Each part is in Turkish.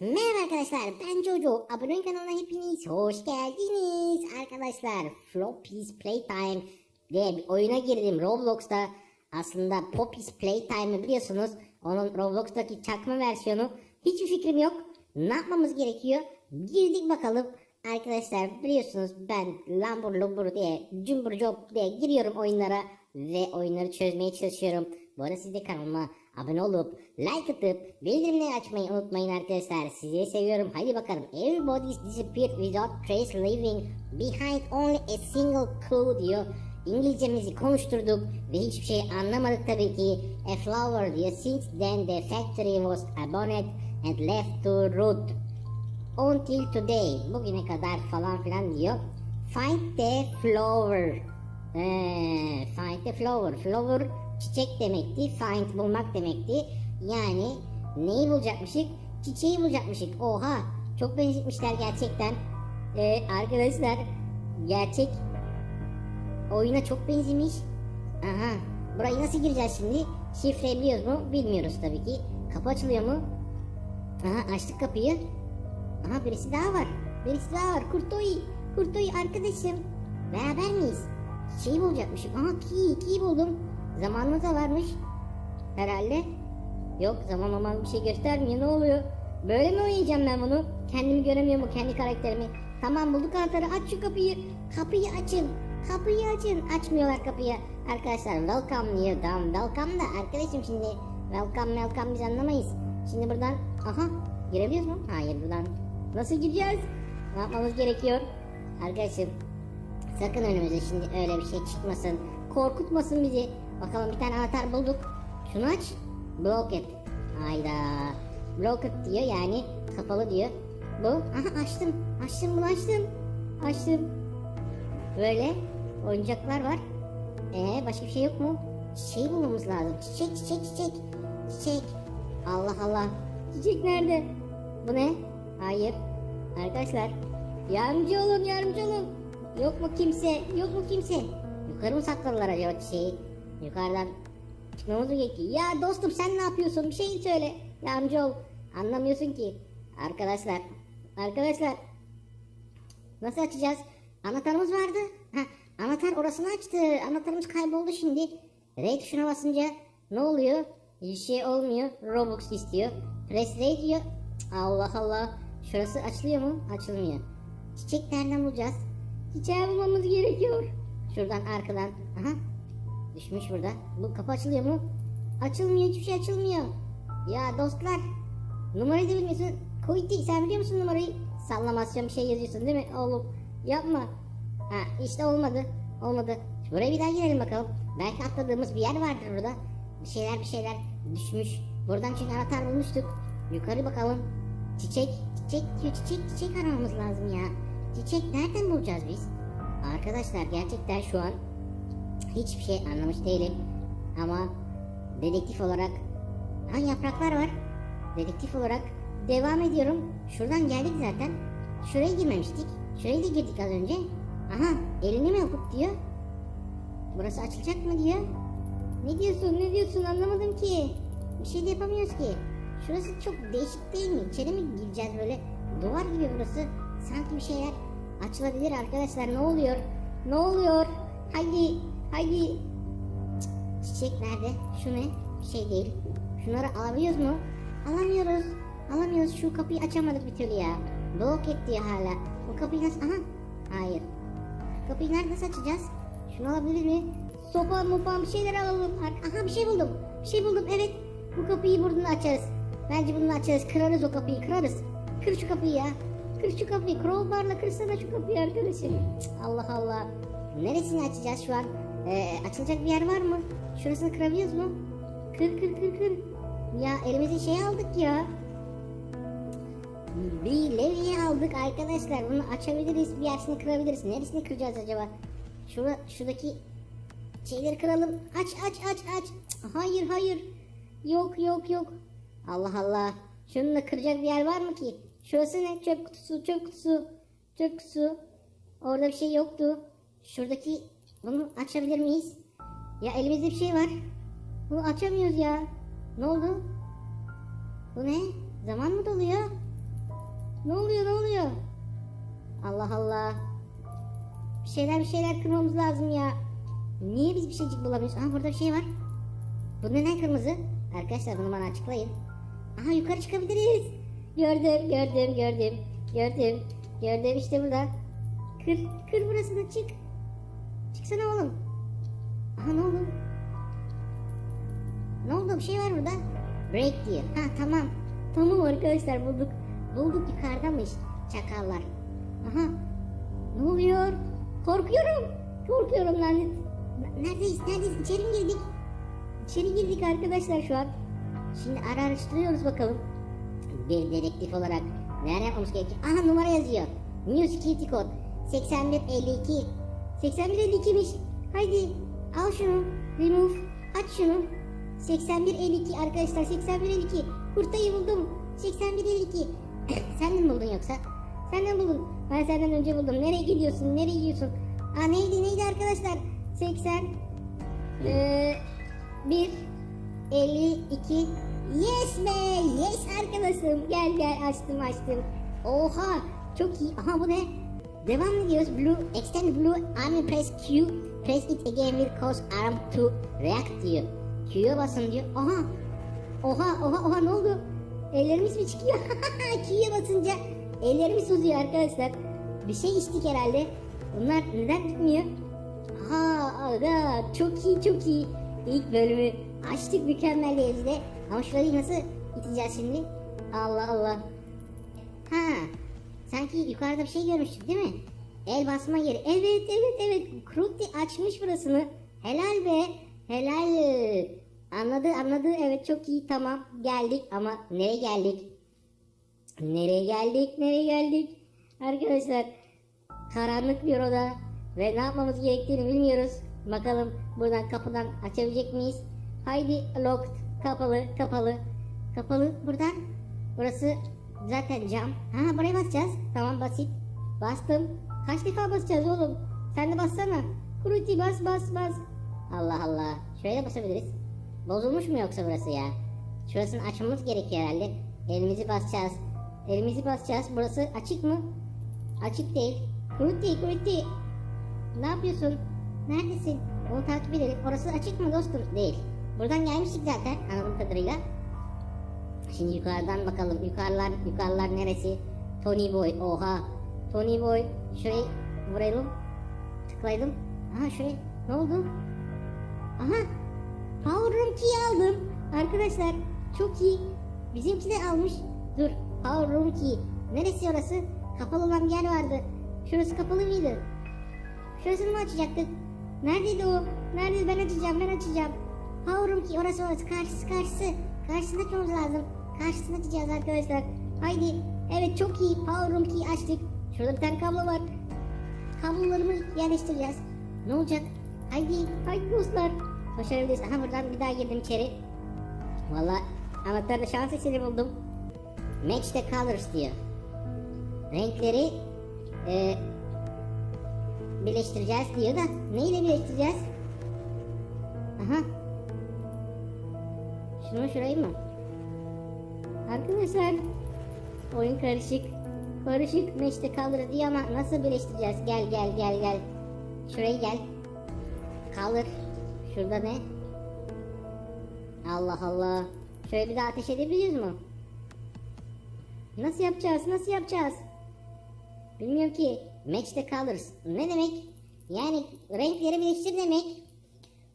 Merhaba arkadaşlar ben Jojo. Abone kanalına hepiniz hoş geldiniz. Arkadaşlar Floppy's Playtime diye bir oyuna girdim Roblox'ta. Aslında Poppy's Playtime'ı biliyorsunuz. Onun Roblox'taki çakma versiyonu. Hiçbir fikrim yok. Ne yapmamız gerekiyor? Girdik bakalım. Arkadaşlar biliyorsunuz ben lambur lumbur diye cumbur job diye giriyorum oyunlara ve oyunları çözmeye çalışıyorum. Bu arada siz de kanalıma abone olup like atıp bildirimleri açmayı unutmayın arkadaşlar. Sizleri seviyorum. Haydi bakalım. Everybody's disappeared without trace leaving behind only a single clue diyor. İngilizcemizi konuşturduk ve hiçbir şey anlamadık tabii ki. A flower diyor. Since then the factory was abandoned and left to rot until today bugüne kadar falan filan diyor. Find the flower. Ee, find the flower. Flower çiçek demekti. Find bulmak demekti. Yani neyi bulacakmışık? Çiçeği bulacakmışık. Oha çok benzetmişler gerçekten. Ee, arkadaşlar gerçek oyuna çok benzemiş. Aha burayı nasıl gireceğiz şimdi? Şifre biliyoruz mu? Bilmiyoruz tabii ki. Kapı açılıyor mu? Aha açtık kapıyı. Aha birisi daha var. Birisi daha var. Kurtoy. Kurtoy arkadaşım. Beraber miyiz? Şeyi bulacakmışım. Aha ki, ki buldum. Zamanımız da varmış. Herhalde. Yok zaman aman bir şey göstermiyor. Ne oluyor? Böyle mi oynayacağım ben bunu? Kendimi göremiyor mu kendi karakterimi? Tamam bulduk anahtarı. Aç şu kapıyı. Kapıyı açın. Kapıyı açın. Açmıyorlar kapıyı. Arkadaşlar welcome diyor. Tamam welcome da arkadaşım şimdi welcome welcome biz anlamayız. Şimdi buradan aha girebiliyoruz mu? Hayır buradan. Nasıl gireceğiz? Ne yapmamız gerekiyor? Arkadaşım sakın önümüze şimdi öyle bir şey çıkmasın. Korkutmasın bizi. Bakalım bir tane anahtar bulduk. Şunu aç. Block it. Hayda. Block it diyor yani kapalı diyor. Bu. Aha açtım. Açtım bunu açtım. Açtım. Böyle oyuncaklar var. Ee başka bir şey yok mu? Çiçeği bulmamız lazım. Çiçek çiçek çiçek. Çiçek. Allah Allah. Çiçek nerede? Bu ne? Hayır. Arkadaşlar. Yardımcı olun yardımcı olun. Yok mu kimse? Yok mu kimse? Yukarı mı sakladılar acaba çiçeği? Yukarıdan çıkmamız mı gerekiyor? Ya dostum sen ne yapıyorsun? Bir şey söyle. Yardımcı ol. Anlamıyorsun ki. Arkadaşlar. Arkadaşlar. Nasıl açacağız? Anahtarımız vardı. Ha, anahtar orasını açtı. Anahtarımız kayboldu şimdi. R tuşuna basınca ne oluyor? Bir şey olmuyor. Robux istiyor. Press R diyor. Allah Allah. Şurası açılıyor mu? Açılmıyor. Çiçek nereden bulacağız? Çiçeği bulmamız gerekiyor. Şuradan arkadan. Aha. Düşmüş burada. Bu kapı açılıyor mu? Açılmıyor. Hiçbir şey açılmıyor. Ya dostlar. Numarayı da bilmiyorsun. Koydi sen biliyor musun numarayı? Sallamasyon bir şey yazıyorsun değil mi oğlum? Yapma. Ha işte olmadı. Olmadı. Buraya bir daha girelim bakalım. Belki atladığımız bir yer vardır burada. Bir şeyler bir şeyler düşmüş. Buradan çünkü anahtar bulmuştuk. Yukarı bakalım. Çiçek, çiçek diyor çiçek, çiçek aramamız lazım ya. Çiçek nereden bulacağız biz? Arkadaşlar gerçekten şu an hiçbir şey anlamış değilim. Ama dedektif olarak ha yapraklar var. Dedektif olarak devam ediyorum. Şuradan geldik zaten. Şuraya girmemiştik. Şuraya da girdik az önce. Aha elini mi yapıp diyor. Burası açılacak mı diyor. Ne diyorsun ne diyorsun anlamadım ki. Bir şey de yapamıyoruz ki. Şurası çok değişik değil mi? İçeri mi gireceğiz böyle? Duvar gibi burası. Sanki bir şeyler açılabilir arkadaşlar. Ne oluyor? Ne oluyor? Haydi haydi. Cık, Çiçek nerede? Şu ne? Bir şey değil. Şunları alabiliyoruz mu? Alamıyoruz. Alamıyoruz. Şu kapıyı açamadık bir türlü ya. Block et diyor hala. Bu kapıyı nasıl... Aha. Hayır. Kapıyı nerede açacağız? Şunu alabilir mi? Sopa mopa bir şeyler alalım. Aha bir şey buldum. Bir şey buldum evet. Bu kapıyı buradan açarız. Bence bunu açarız. Kırarız o kapıyı kırarız. Kır şu kapıyı ya. Kır şu kapıyı. Crowbar'la kırsana şu kapıyı arkadaşım. Cık, Allah Allah. Neresini açacağız şu an? Ee, açılacak bir yer var mı? Şurasını kırabiliyoruz mu? Kır kır kır kır. Ya elimize şey aldık ya. Bir levye aldık arkadaşlar. Bunu açabiliriz. Bir yerisini kırabiliriz. Neresini kıracağız acaba? Şura, şuradaki şeyleri kıralım. Aç aç aç aç. Hayır hayır. Yok yok yok. Allah Allah. Şununla kıracak bir yer var mı ki? Şurası ne? Çöp kutusu çöp kutusu. Çöp kutusu. Orada bir şey yoktu. Şuradaki bunu açabilir miyiz? Ya elimizde bir şey var. Bunu açamıyoruz ya. Ne oldu? Bu ne? Zaman mı doluyor? Ne oluyor ne oluyor? Allah Allah. Bir şeyler bir şeyler kırmamız lazım ya. Niye biz bir şeycik bulamıyoruz? Aha burada bir şey var. Bu neden kırmızı? Arkadaşlar bunu bana açıklayın. Aha yukarı çıkabiliriz. Gördüm gördüm gördüm. Gördüm. Gördüm işte burada. Kır kır burasını çık. Çıksana oğlum. Aha ne oldu? Ne oldu? Bir şey var burada. Break diyor. Ha tamam. Tamam arkadaşlar bulduk. Bulduk yukarıdamış. Çakallar. Aha. Ne oluyor? Korkuyorum. Korkuyorum lanet. N- Neredeyiz? Neredeyiz? İçeri mi girdik? İçeri girdik arkadaşlar şu an. Şimdi ara araştırıyoruz bakalım. Bir dedektif olarak neler yapmamız gerekiyor? Aha numara yazıyor. New Security Code 8152. 8152'miş. Haydi al şunu. Remove. Aç şunu. 8152 arkadaşlar 8152. Kurtayı buldum. 8152. Sen de mi buldun yoksa? Sen de mi buldun? Ben senden önce buldum. Nereye gidiyorsun? Nereye gidiyorsun? Aa neydi neydi arkadaşlar? 80 ee, 1 52 Yes be! Yes arkadaşım. Gel gel açtım açtım. Oha! Çok iyi. Aha bu ne? Devam ediyoruz. Blue, extend blue arm press Q. Press it again will cause arm to react diyor. Q'ya basın diyor. Aha! Oha oha oha ne oldu? Ellerimiz mi çıkıyor? Q'ya basınca ellerimiz uzuyor arkadaşlar. Bir şey içtik herhalde. Bunlar neden gitmiyor? Ha aga çok iyi çok iyi. İlk bölümü açtık mükemmel derecede. Ama şurayı nasıl iteceğiz şimdi? Allah Allah. Ha sanki yukarıda bir şey görmüştük değil mi? El basma yeri. Evet evet evet. Kruti açmış burasını. Helal be. Helal. Anladı anladı. Evet çok iyi tamam. Geldik ama nereye geldik? Nereye geldik? Nereye geldik? Arkadaşlar karanlık bir oda ve ne yapmamız gerektiğini bilmiyoruz. Bakalım buradan kapıdan açabilecek miyiz? Haydi locked. Kapalı, kapalı. Kapalı buradan. Burası zaten cam. Ha buraya basacağız. Tamam basit. Bastım. Kaç defa basacağız oğlum? Sen de bassana. Kuruti bas bas bas. Allah Allah. Şöyle basabiliriz. Bozulmuş mu yoksa burası ya? Şurasını açmamız gerekiyor herhalde. Elimizi basacağız. Elimizi basacağız. Burası açık mı? Açık değil. Kuruti kuruti. Ne yapıyorsun? Neredesin? Onu takip edelim. Orası açık mı dostum? Değil. Buradan gelmiştik zaten anladığım kadarıyla. Şimdi yukarıdan bakalım. Yukarılar, yukarılar neresi? Tony Boy. Oha. Tony Boy. Şurayı vuralım. Tıklayalım. Aha şuraya. Ne oldu? Aha. Power Room Key aldım. Arkadaşlar çok iyi. Bizimki de almış. Dur. Power Room Key. Neresi orası? Kapalı olan bir yer vardı. Şurası kapalı mıydı? Şurasını mı açacaktık? Neredeydi o? Nerede? Ben açacağım, ben açacağım. Power Room Key, orası orası. Karşısı, karşısı. Karşısında açmamız lazım. Karşısını açacağız arkadaşlar. Haydi. Evet çok iyi. Power Room Key açtık. Şurada bir tane kablo var. Kablolarımı yerleştireceğiz. Ne olacak? Haydi, haydi dostlar. Başarabiliriz. Aha buradan bir daha girdim içeri. Valla anahtarda şans eseri buldum. Match the colors diyor. Renkleri e, birleştireceğiz diyor da neyle birleştireceğiz? Aha. Şunu şurayı mı? Arkadaşlar oyun karışık. Karışık meşte kalır diyor ama nasıl birleştireceğiz? Gel gel gel gel. Şuraya gel. Kalır. Şurada ne? Allah Allah. Şöyle bir daha ateş edebiliyoruz mu? Nasıl yapacağız? Nasıl yapacağız? Bilmiyorum ki. Match the colors. Ne demek? Yani renkleri birleştir demek.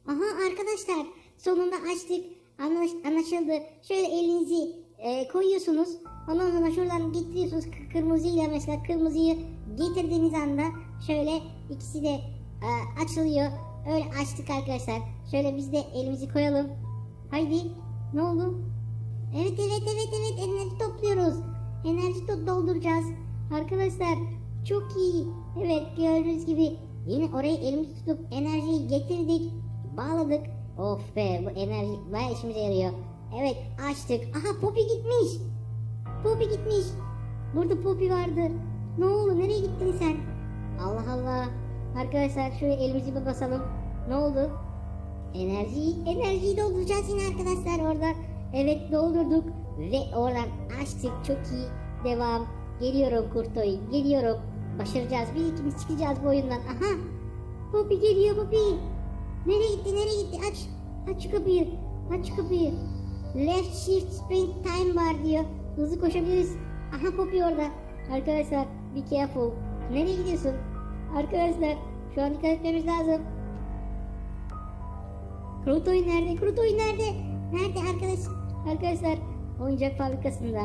Aha arkadaşlar sonunda açtık. Anlaş, anlaşıldı. Şöyle elinizi e, koyuyorsunuz. Ondan sonra şuradan getiriyorsunuz kırmızıyla mesela kırmızıyı getirdiğiniz anda şöyle ikisi de e, açılıyor. Öyle açtık arkadaşlar. Şöyle biz de elimizi koyalım. Haydi. Ne oldu? Evet evet evet evet enerji topluyoruz. Enerji to- dolduracağız. Arkadaşlar çok iyi. Evet gördüğünüz gibi yine oraya elimizi tutup enerjiyi getirdik. Bağladık. Of be bu enerji bayağı işimize yarıyor. Evet açtık. Aha Poppy gitmiş. Poppy gitmiş. Burada Poppy vardı. Ne oldu nereye gittin sen? Allah Allah. Arkadaşlar şöyle elimizi bir basalım. Ne oldu? Enerjiyi, enerjiyi dolduracağız yine arkadaşlar orada. Evet doldurduk ve oradan açtık. Çok iyi. Devam. Geliyorum Kurtoy. Geliyorum. Başaracağız. Bir ikimiz çıkacağız bu oyundan. Aha. Poppy geliyor Poppy. Nereye gitti nereye gitti? Aç. Aç kapıyı. Aç kapıyı. Left shift sprint time var diyor. Hızlı koşabiliriz. Aha Poppy orada. Arkadaşlar be careful. Nereye gidiyorsun? Arkadaşlar şu an dikkat etmemiz lazım. Krutoy nerede? Krutoy nerede? Nerede arkadaş? Arkadaşlar oyuncak fabrikasında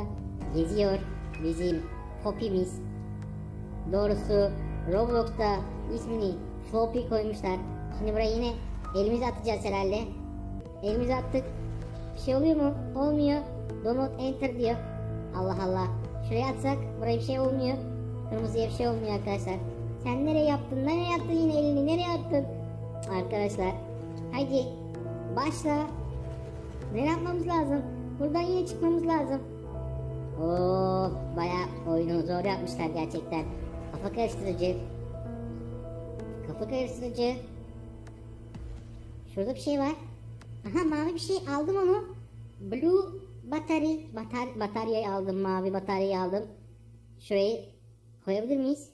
geziyor bizim Poppy'miz. Doğrusu Roblox'ta ismini Floppy koymuşlar. Şimdi buraya yine elimizi atacağız herhalde. Elimizi attık. Bir şey oluyor mu? Olmuyor. Do not enter diyor. Allah Allah. Şuraya atsak buraya bir şey olmuyor. Kırmızıya bir şey olmuyor arkadaşlar. Sen nereye yaptın? Nereye attın yine elini? Nereye attın? Arkadaşlar Hadi başla. Ne yapmamız lazım? Buradan yine çıkmamız lazım. Oo, bayağı oyunu zor yapmışlar gerçekten. Kafa karıştırıcı. Kafa karıştırıcı. Şurada bir şey var. Aha mavi bir şey aldım onu. Blue batarya, batar, bataryayı aldım, mavi bataryayı aldım. Şurayı koyabilir miyiz?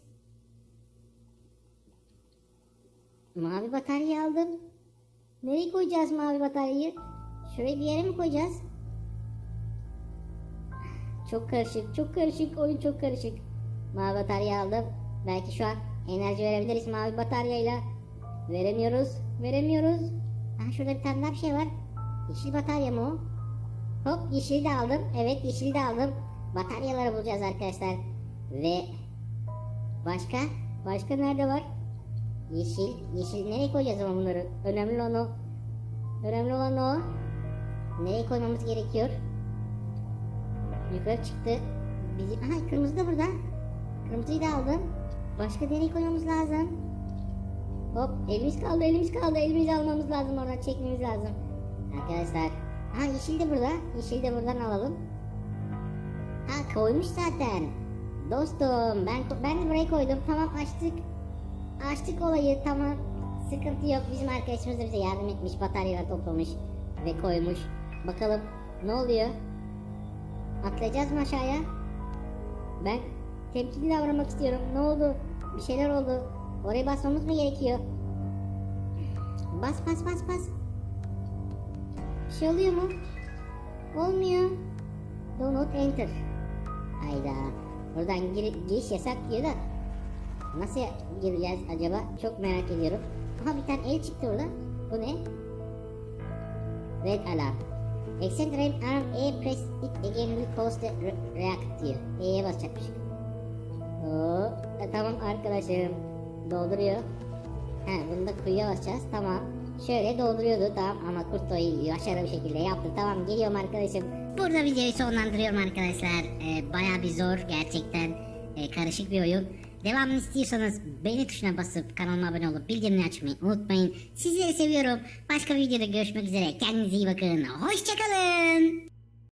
Mavi bataryayı aldım. Nereye koyacağız mavi bataryayı? Şuraya bir yere mi koyacağız? Çok karışık, çok karışık, oyun çok karışık. Mavi batarya aldım. Belki şu an enerji verebiliriz mavi bataryayla. Veremiyoruz, veremiyoruz. Ha şurada bir tane daha bir şey var. Yeşil batarya mı o? Hop yeşili de aldım. Evet yeşili de aldım. Bataryaları bulacağız arkadaşlar. Ve başka? Başka nerede var? Yeşil. Yeşil nereye koyacağız ama bunları? Önemli olan o. Önemli olan o. Nereye koymamız gerekiyor? Yukarı çıktı. Bizim... Aha kırmızı da burada. Kırmızıyı da aldım. Başka nereye koymamız lazım? Hop elimiz kaldı elimiz kaldı. Elimizi almamız lazım oradan çekmemiz lazım. Arkadaşlar. Ha yeşil de burada. Yeşil de buradan alalım. Ha koymuş zaten. Dostum ben ben de buraya koydum. Tamam açtık. Açtık olayı tamam. Sıkıntı yok. Bizim arkadaşımız da bize yardım etmiş. Bataryalar toplamış ve koymuş. Bakalım ne oluyor? Atlayacağız mı aşağıya? Ben temkinli davranmak istiyorum. Ne oldu? Bir şeyler oldu. Oraya basmamız mı gerekiyor? Bas bas bas bas. Bir şey oluyor mu? Olmuyor. Do not enter. Hayda. Buradan gir giriş yasak diyor da. Nasıl gireceğiz acaba? Çok merak ediyorum. Aha bir tane el çıktı orada. Bu ne? Red alarm. Extend red arm A press it again will cause the re- react diyor. E'ye basacakmış. Oo, e, tamam arkadaşım. Dolduruyor. He bunu da kuyuya basacağız. Tamam. Şöyle dolduruyordu tamam ama kurt oyu başarılı bir şekilde yaptı. Tamam geliyorum arkadaşım. Burada videoyu sonlandırıyorum arkadaşlar. Ee, Baya bir zor gerçekten. Ee, karışık bir oyun. Devamını istiyorsanız beğeni tuşuna basıp kanalıma abone olup bildirimleri açmayı unutmayın. Sizleri seviyorum. Başka bir videoda görüşmek üzere. Kendinize iyi bakın. Hoşçakalın.